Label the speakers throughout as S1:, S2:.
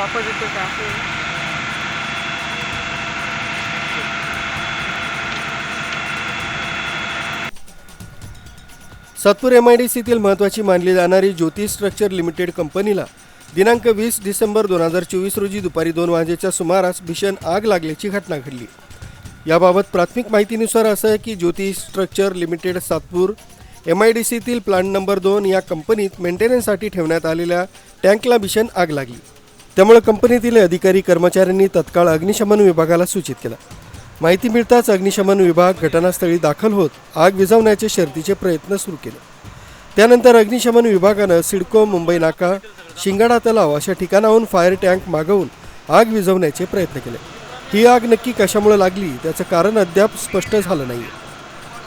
S1: वापस येते का?
S2: सातपूर एम आय डी सीतील महत्त्वाची मानली जाणारी ज्योती स्ट्रक्चर लिमिटेड कंपनीला दिनांक वीस डिसेंबर दोन हजार चोवीस रोजी दुपारी दोन वाजेच्या सुमारास भीषण आग लागल्याची घटना घडली. याबाबत प्राथमिक माहितीनुसार असं आहे की Jyoti structure limited Satpur M I D सीतील plant number दोन या कंपनीत मेंटेनन्ससाठी ठेवण्यात आलेल्या टँकला भीषण आग लागली. त्यामुळे कंपनीतील अधिकारी कर्मचाऱ्यांनी तत्काळ अग्निशमन विभागाला सूचित केलं. माहिती मिळताच अग्निशमन विभाग घटनास्थळी दाखल होत आग विझवण्याचे शर्तीचे प्रयत्न सुरू केले. त्यानंतर अग्निशमन विभागानं सिडको मुंबई नाका शिंगाडा तलाव अशा ठिकाणाहून फायर टँक मागवून आग विझवण्याचे प्रयत्न केले. ही आग नक्की कशामुळे लागली त्याचं कारण अद्याप स्पष्ट झालं नाही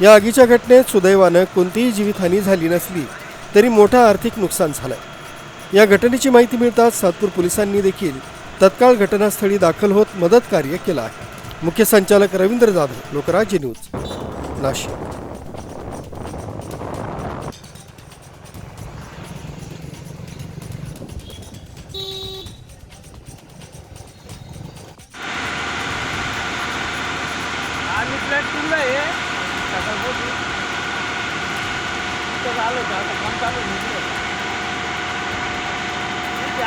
S2: या आगीच्या घटनेत सुदैवानं कोणतीही जीवितहानी झाली नसली तरी मोठं आर्थिक नुकसान झालं या घटनेची माहिती मिळताच सातपूर पोलिसांनी देखील तत्काळ घटनास्थळी दाखल होत मदत कार्य केलं आहे मुख्य संचालक रवींद्र जाधव लोकराज्य न्यूज नाशिक
S1: चालू आहे आता काम चालू आहे.